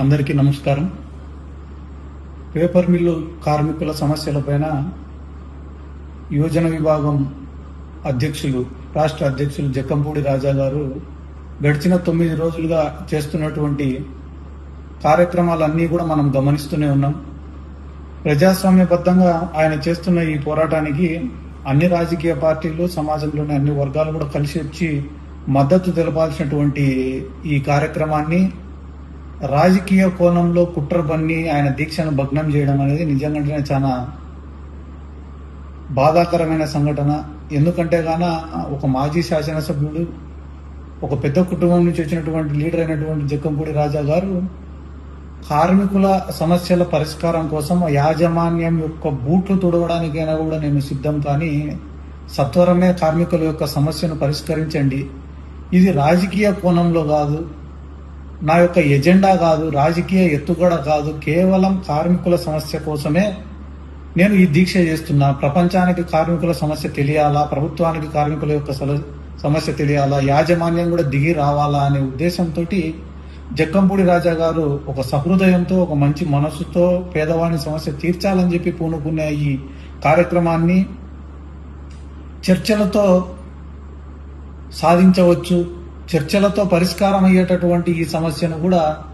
అందరికీ నమస్కారం. Paper mill కార్మికుల సమస్యలపైన యోజన విభాగం అధ్యక్షులు రాష్ట్ర అధ్యక్షులు జక్కంపూడి రాజా గారు గడిచిన తొమ్మిది రోజులుగా చేస్తున్నటువంటి కార్యక్రమాలన్నీ కూడా మనం గమనిస్తూనే ఉన్నాం. ప్రజాస్వామ్యబద్ధంగా ఆయన చేస్తున్న ఈ పోరాటానికి అన్ని రాజకీయ పార్టీలు సమాజంలోని అన్ని వర్గాలు కూడా కలిసి వచ్చి మద్దతు తెలపాల్సినటువంటి ఈ కార్యక్రమాన్ని రాజకీయ కోణంలో కుట్ర పన్ని ఆయన దీక్షను భగ్నం చేయడం అనేది నిజంగానే చాలా బాధాకరమైన సంఘటన. ఎందుకంటే గాన ఒక మాజీ శాసనసభ్యుడు ఒక పెద్ద కుటుంబం నుంచి వచ్చినటువంటి లీడర్ అయినటువంటి జక్కంపూడి రాజా గారు కార్మికుల సమస్యల పరిష్కారం కోసం యాజమాన్యం యొక్క బూట్లు తుడవడానికైనా కూడా నేను సిద్ధం కానీ సత్వరమే కార్మికుల యొక్క సమస్యను పరిష్కరించండి. ఇది రాజకీయ కోణంలో కాదు నా యొక్క ఎజెండా కాదు రాజకీయ ఎత్తుగడ కాదు కేవలం కార్మికుల సమస్య కోసమే నేను ఈ దీక్ష చేస్తున్నా. ప్రపంచానికి కార్మికుల సమస్య తెలియాలా? ప్రభుత్వానికి కార్మికుల యొక్క సల- సమస్య తెలియాలా? యాజమాన్యం కూడా దిగి రావాలా అనే ఉద్దేశంతో జక్కంపూడి రాజా గారు ఒక సహృదయంతో ఒక మంచి మనసుతో పేదవాని సమస్య తీర్చాలని చెప్పి పూనుకునే ఈ కార్యక్రమాన్ని చర్చలతో సాధించవచ్చు. చర్చలతో పరిష్కారం అయ్యేటటువంటి ఈ సమస్యను కూడా